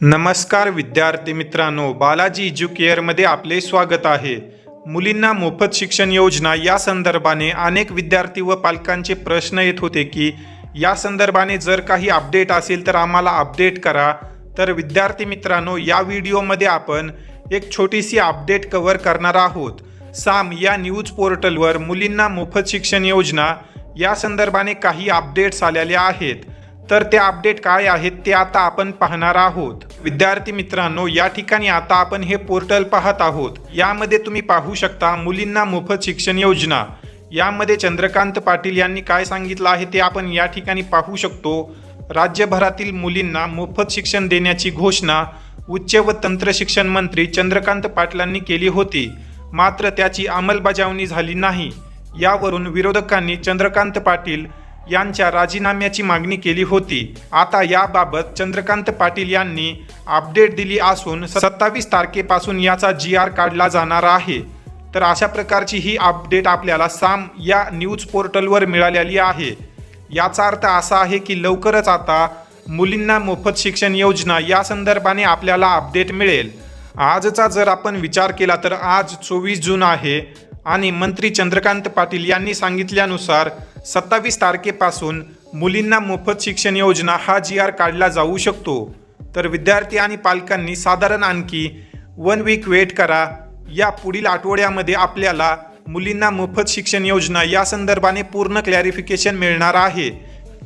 नमस्कार विद्यार्थी मित्रांनो बालाजी एज्युकेअरमध्ये आपले स्वागत आहे. मुलींना मोफत शिक्षण योजना या संदर्भाने अनेक विद्यार्थी व पालकांचे प्रश्न येत होते की या संदर्भाने जर काही अपडेट असेल तर आम्हाला अपडेट करा. तर विद्यार्थी मित्रांनो या व्हिडिओमध्ये आपण एक छोटीशी अपडेट कव्हर करणार आहोत. साम या न्यूज पोर्टलवर मुलींना मोफत शिक्षण योजना या संदर्भाने काही अपडेट्स आलेल्या आहेत. तर ते अपडेट काय आहेत ते आता आपण पाहणार आहोत. विद्यार्थी मित्रांनो या ठिकाणी आता आपण हे पोर्टल पाहत आहोत. यामध्ये तुम्ही पाहू शकता मुलींना मोफत शिक्षण योजना. यामध्ये चंद्रकांत पाटील यांनी काय सांगितलं आहे ते आपण या ठिकाणी पाहू शकतो. राज्यभरातील मुलींना मोफत शिक्षण देण्याची घोषणा उच्च व तंत्र शिक्षण मंत्री चंद्रकांत पाटलांनी केली होती. मात्र त्याची अंमलबजावणी झाली नाही. यावरून विरोधकांनी चंद्रकांत पाटील यांच्या राजीनाम्याची मागणी केली होती. आता याबाबत चंद्रकांत पाटील यांनी अपडेट दिली असून सत्तावीस तारखेपासून याचा जी आर काढला जाणार आहे. तर अशा प्रकारची ही अपडेट आपल्याला साम या न्यूज पोर्टलवर मिळालेली आहे. याचा अर्थ असा आहे की लवकरच आता मुलींना मोफत शिक्षण योजना या संदर्भाने आपल्याला अपडेट मिळेल. आजचा जर आपण विचार केला तर आज चोवीस जून आहे. आणि मंत्री चंद्रकांत पाटील यांनी सांगितल्यानुसार सत्तावीस तारखेपासून मुलींना मोफत शिक्षण योजना हा जी आर काढला जाऊ शकतो. तर विद्यार्थी आणि पालकांनी साधारण आणखी वन वीक वेट करा. या पुढील आठवड्यामध्ये आपल्याला मुलींना मोफत शिक्षण योजना या संदर्भाने पूर्ण क्लॅरिफिकेशन मिळणार आहे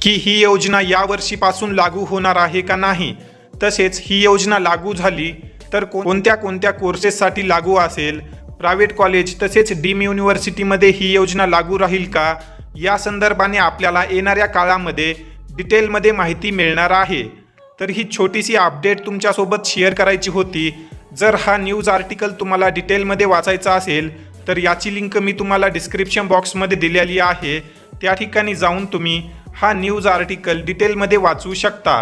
की ही योजना यावर्षीपासून लागू होणार आहे का नाही. तसेच ही योजना लागू झाली तर कोणत्या कोणत्या कोर्सेससाठी लागू असेल प्रायव्हेट कॉलेज तसेच डीम युनिव्हर्सिटीमध्ये ही योजना लागू राहील का? या संदर्भाने आपल्याला येणाऱ्या काळामध्ये डिटेलमध्ये माहिती मिळणार आहे. तर ही छोटीशी अपडेट तुमच्यासोबत शेअर करायची होती. जर हा न्यूज आर्टिकल तुम्हाला डिटेलमध्ये वाचायचा असेल तर याची लिंक मी तुम्हाला डिस्क्रिप्शन बॉक्समध्ये दिलेली आहे. त्या ठिकाणी जाऊन तुम्ही हा न्यूज आर्टिकल डिटेलमध्ये वाचू शकता.